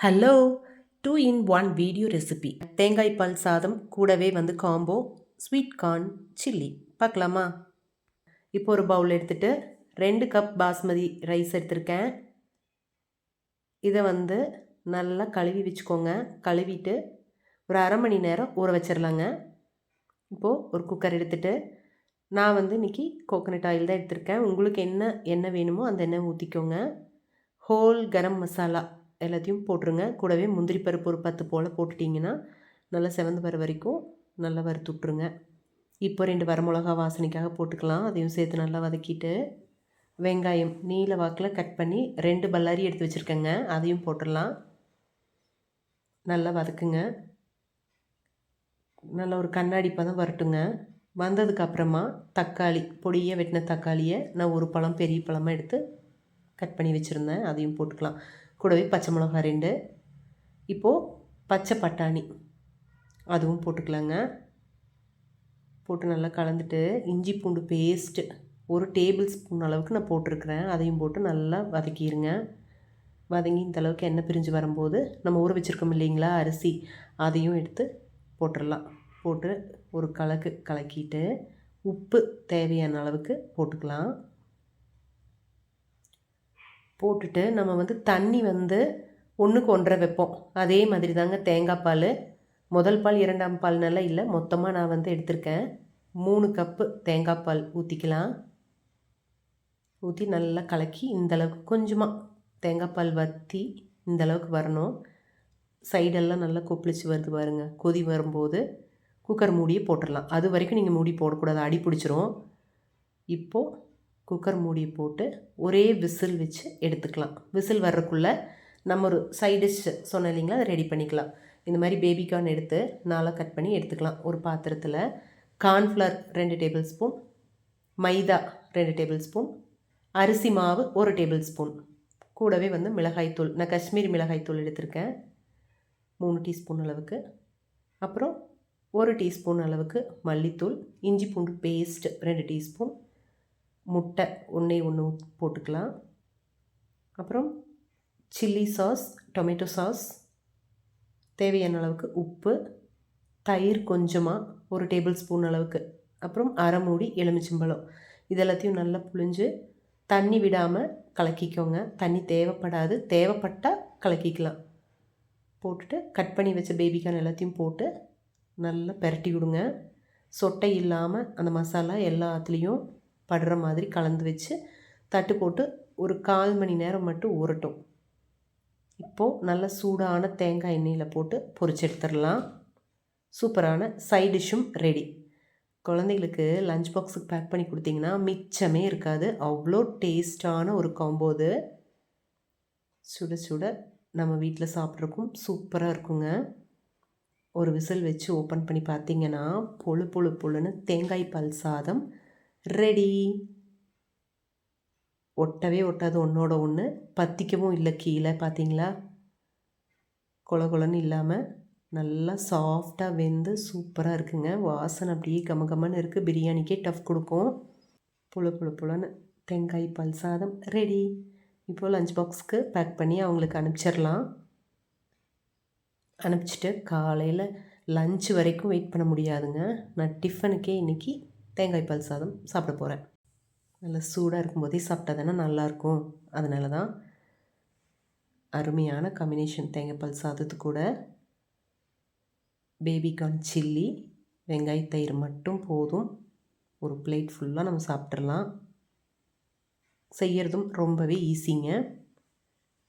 Hello two in one video recipe தேங்காய் பால் சாதம் கூடவே வந்து காம்போ ஸ்வீட் கார்ன் சில்லி பார்க்கலாமா? இப்போ ஒரு பவுல் எடுத்துகிட்டு ரெண்டு கப் பாஸ்மதி ரைஸ் எடுத்திருக்கேன். இதை வந்து நல்லா கழுவி வச்சுக்கோங்க. கழுவிட்டு ஒரு அரை மணி நேரம் ஊற வச்சிடலாங்க இப்போது ஒரு குக்கர் எடுத்துகிட்டு நான் வந்து இன்றைக்கி கோகனட் ஆயில் தான் எடுத்திருக்கேன். உங்களுக்கு என்ன எண்ணெய் வேணுமோ அந்த எண்ணெய் ஊற்றிக்கோங்க ஹோல் கரம் மசாலா எல்லாத்தையும் போட்டுருங்க. கூடவே முந்திரி பருப்பு ஒரு பத்து போல் போட்டுட்டிங்கன்னா நல்லா செவந்து வர வரைக்கும் நல்லா வறுத்து விட்ருங்க இப்போ ரெண்டு வரமிளகா வாசனைக்காக போட்டுக்கலாம். அதையும் சேர்த்து நல்லா வதக்கிட்டு வெங்காயம் நீல வாக்கில் கட் பண்ணி ரெண்டு பல்லாரி எடுத்து வச்சுருக்கேங்க. அதையும் போட்டுடலாம். நல்லா வதக்குங்க. நல்ல ஒரு கண்ணாடி பதம் வரட்டுங்க. வந்ததுக்கப்புறமா தக்காளி பொடியை வெட்டின தக்காளியை நான் ஒரு பழம் பெரிய பழமாக எடுத்து கட் பண்ணி வச்சுருந்தேன். அதையும் போட்டுக்கலாம். கூடவே பச்சை மிளகா ரெண்டு. இப்போது பச்சை பட்டாணி. அதுவும் போட்டுக்கலாங்க. போட்டு நல்லா கலந்துட்டு இஞ்சி பூண்டு பேஸ்ட்டு ஒரு டேபிள் ஸ்பூன் அளவுக்கு நான் போட்டிருக்கிறேன். அதையும் போட்டு நல்லா வதக்கிடுங்க வதங்கி இந்த அளவுக்கு எண்ணெய் பிரிஞ்சு வரும்போது நம்ம ஊற வச்சுருக்கோம் இல்லைங்களா அரிசி. அதையும் எடுத்து போட்டுடலாம். போட்டு ஒரு கலக்கு கலக்கிட்டு உப்பு தேவையான அளவுக்கு போட்டுக்கலாம். போட்டுட்டு நம்ம வந்து தண்ணி வந்து ஒன்றுக்கு ஒன்றரை வைப்போம். அதே மாதிரி தாங்க தேங்காய் பால். முதல் பால் இரண்டாம் பால்னெல்லாம் இல்லை. மொத்தமாக நான் வந்து எடுத்திருக்கேன். மூணு கப்பு தேங்காய் பால் ஊற்றிக்கலாம் ஊற்றி நல்லா கலக்கி இந்தளவுக்கு கொஞ்சமாக தேங்காய் பால் வற்றி இந்தளவுக்கு வரணும். சைடெல்லாம் நல்லா கொப்பளிச்சு வருது பாருங்க. கொதி வரும்போது குக்கர் மூடியை போட்டுடலாம் அது வரைக்கும் நீங்கள் மூடி போடக்கூடாது. அடி பிடிச்சிரும். இப்போது குக்கர் மூடி போட்டு ஒரே விசில் வச்சு எடுத்துக்கலாம். விசில் வர்றதுக்குள்ளே நம்ம ஒரு சைட் டிஷ் சொன்ன இல்லைங்களா? அதை ரெடி பண்ணிக்கலாம். இந்த மாதிரி பேபி கார்ன் எடுத்து நாளாக கட் பண்ணி எடுத்துக்கலாம். ஒரு பாத்திரத்தில் கார்ன்ஃப்ளவர் ரெண்டு டேபிள் ஸ்பூன் மைதா ரெண்டு டேபிள் ஸ்பூன் அரிசி மாவு ஒரு டேபிள் ஸ்பூன் கூடவே வந்து மிளகாய்த்தூள் நான் காஷ்மீரி மிளகாய்த்தூள் எடுத்திருக்கேன். மூணு டீஸ்பூன் அளவுக்கு. அப்புறம் ஒரு டீஸ்பூன் அளவுக்கு மல்லித்தூள் இஞ்சி பூண்டு பேஸ்ட் ரெண்டு டீஸ்பூன் முட்டை ஒன்றே ஒன்று போட்டுக்கலாம். அப்புறம் சில்லி சாஸ் டொமேட்டோ சாஸ் தேவையான அளவுக்கு உப்பு தயிர் கொஞ்சமாக ஒரு டேபிள் ஸ்பூன் அளவுக்கு. அப்புறம் அரை மூடி எலுமிச்சம்பழம். இதெல்லாத்தையும் நல்லா புழிஞ்சு தண்ணி விடாமல் கலக்கிக்கோங்க. தண்ணி தேவைப்படாது. தேவைப்பட்டால் கலக்கிக்கலாம். போட்டுட்டு கட் பண்ணி வச்ச பேபிக்கான எல்லாத்தையும் போட்டு நல்லா பெரட்டி விடுங்க. சொட்டை இல்லாமல் அந்த மசாலா எல்லாத்துலேயும் படுற மாதிரி கலந்து வச்சு தட்டு போட்டு ஒரு கால் மணி நேரம் மட்டும் ஊறட்டும் இப்போது நல்ல சூடான தேங்காய் எண்ணெயில் போட்டு பொரிச்சு எடுத்துடலாம். சூப்பரான சைட் டிஷ்ஷும் ரெடி. குழந்தைகளுக்கு லஞ்ச் பாக்ஸுக்கு பேக் பண்ணி கொடுத்தீங்கன்னா மிச்சமே இருக்காது. அவ்வளோ டேஸ்டான ஒரு காம்போது சுட சுட நம்ம வீட்டில் சாப்பிட்றக்கும் சூப்பராக இருக்குங்க. ஒரு விசில் வச்சு ஓப்பன் பண்ணி பார்த்தீங்கன்னா பொழு பொழு பொழுன்னு தேங்காய் பால் சாதம் ரெடி ஒட்டவே ஒட்டாது ஒன்றோட ஒன்று பத்திக்கவும் இல்லை கீழே பார்த்தீங்களா கொல கொலன்னு இல்லாமல் நல்லா சாஃப்டாக வெந்து சூப்பராக இருக்குங்க. வாசனை அப்படியே கம கமன்னு இருக்குது பிரியாணிக்கே டஃப் கொடுக்கும். புழு புழு புலன்னு தேங்காய் பால் சாதம். ரெடி இப்போது லஞ்ச் பாக்ஸ்க்கு பேக் பண்ணி அவங்களுக்கு அனுப்பிச்சிடலாம் அனுப்பிச்சிட்டு காலையில் லஞ்ச் வரைக்கும் வெயிட் பண்ண முடியாதுங்க. நான் டிஃபனுக்கே இன்றைக்கி தேங்காய் பால் சாதம் சாப்பிட போகிறேன் நல்லா சூடாக இருக்கும்போதே சாப்பிட்டா தானே நல்லாயிருக்கும். அதனால தான் அருமையான காம்பினேஷன் தேங்காய் பால் சாதத்து கூட பேபிகார்ன் சில்லி வெங்காய தயிர் மட்டும் போதும். ஒரு பிளேட் ஃபுல்லாக நம்ம சாப்பிட்றலாம் செய்கிறதும் ரொம்பவே ஈஸிங்க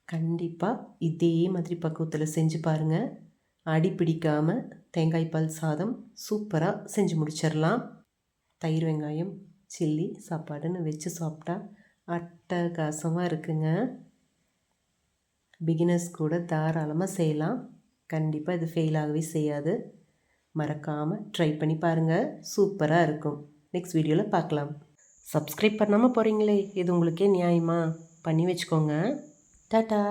கண்டிப்பாக இதே மாதிரி பக்குவத்தில் செஞ்சு பாருங்கள் அடி பிடிக்காமல் தேங்காய் பால் சாதம் சூப்பராக செஞ்சு முடிச்சிடலாம் தயிர் வெங்காயம் சில்லி சாப்பாடுன்னு வச்சு சாப்பிட்டா அட்டகாசமாக இருக்குங்க. பிகினர்ஸ் கூட தாராளமாக செய்யலாம். கண்டிப்பாக இது ஃபெயில் ஆகவே செய்யாது. மறக்காமல் ட்ரை பண்ணி பாருங்கள் சூப்பராக இருக்கும். நெக்ஸ்ட் வீடியோவில் பார்க்கலாம். சப்ஸ்கிரைப் பண்ணாமல் போகிறீங்களே இது உங்களுக்கே நியாயமா? பண்ணி வச்சுக்கோங்க. டாட்டா!